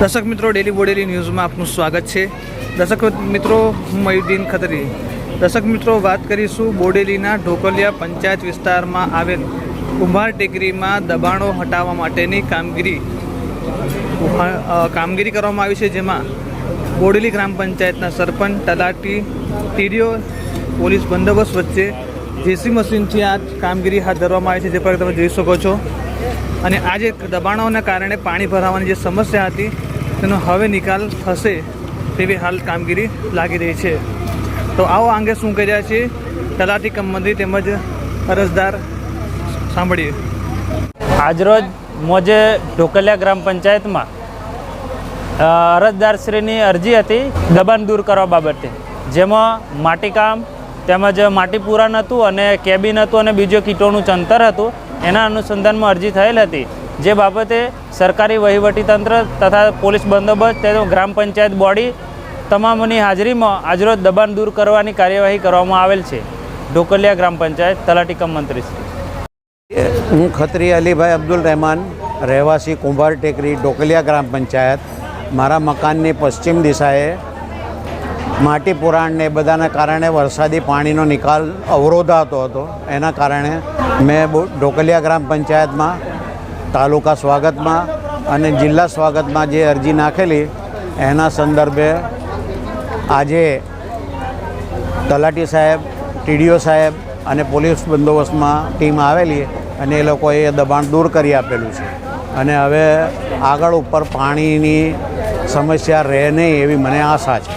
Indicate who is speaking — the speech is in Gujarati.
Speaker 1: દર્શક મિત્રો ડેલી બોડેલી ન્યૂઝમાં આપનું સ્વાગત છે. દર્શક મિત્રો, હું મયુદ્દીન ખત્રી. દર્શક મિત્રો, વાત કરીશું બોડેલીના ઢોકલિયા પંચાયત વિસ્તારમાં આવેલ કુંભાર ટેકરીમાં દબાણો હટાવવા માટેની કામગીરી કામગીરી કરવામાં આવી છે, જેમાં બોડેલી ગ્રામ પંચાયતના સરપંચ, તલાટી, ટીડીઓ, પોલીસ બંદોબસ્ત વચ્ચે જેસી મશીનથી આ કામગીરી હાથ ધરવામાં આવી છે, જે પર તમે જોઈ શકો છો. અને આ જે દબાણોના કારણે પાણી ભરાવાની જે સમસ્યા હતી તેનો હવે નિકાલ થશે તેવી હાલ કામગીરી લાગી રહી છે. તો આવો અંગે શું કર્યા છે? તલાટી કમ તેમજ અરજદાર સાંભળીએ.
Speaker 2: આજરોજ મોજે ઢોકલિયા ગ્રામ પંચાયતમાં અરજદારશ્રીની અરજી હતી દબાણ દૂર કરવા બાબતે. જેમાં માટીકામ તેમજ માટી પુરાણ હતું અને કેબિન હતું અને બીજો કીટોનું ચંતર હતું. એના અનુસંધાનમાં અરજી થયેલ હતી. જે બાબતે સરકારી વહીવટીતંત્ર તથા પોલીસ બંદોબસ્ત તેનો ગ્રામ પંચાયત બોડી તમામની હાજરીમાં આજરોજ દબાણ દૂર કરવાની કાર્યવાહી કરવામાં આવેલ છે. ઢોકલિયા ગ્રામ પંચાયત તલાટીકમ મંત્રી
Speaker 3: હું ખત્રી અલીભાઈ અબ્દુલ રહેમાન, રહેવાસી કુંભાર ટેકરી ડોકલિયા ગ્રામ પંચાયત. મારા મકાનની પશ્ચિમ દિશાએ માટી પુરાણને બધાના કારણે વરસાદી પાણીનો નિકાલ અવરોધાતો હતો. એના કારણે મેં ઢોકલિયા ગ્રામ પંચાયતમાં તાલુકા સ્વાગતમાં અને જિલ્લા સ્વાગતમાં જે અરજી નાખેલી, એના સંદર્ભે આજે તલાટી સાહેબ, ટીડીઓ સાહેબ અને પોલીસ બંદોબસ્તમાં ટીમ આવેલી અને એ લોકોએ દબાણ દૂર કરી આપેલું છે. અને હવે આગળ ઉપર પાણીની સમસ્યા રહે નહીં એવી મને આશા છે.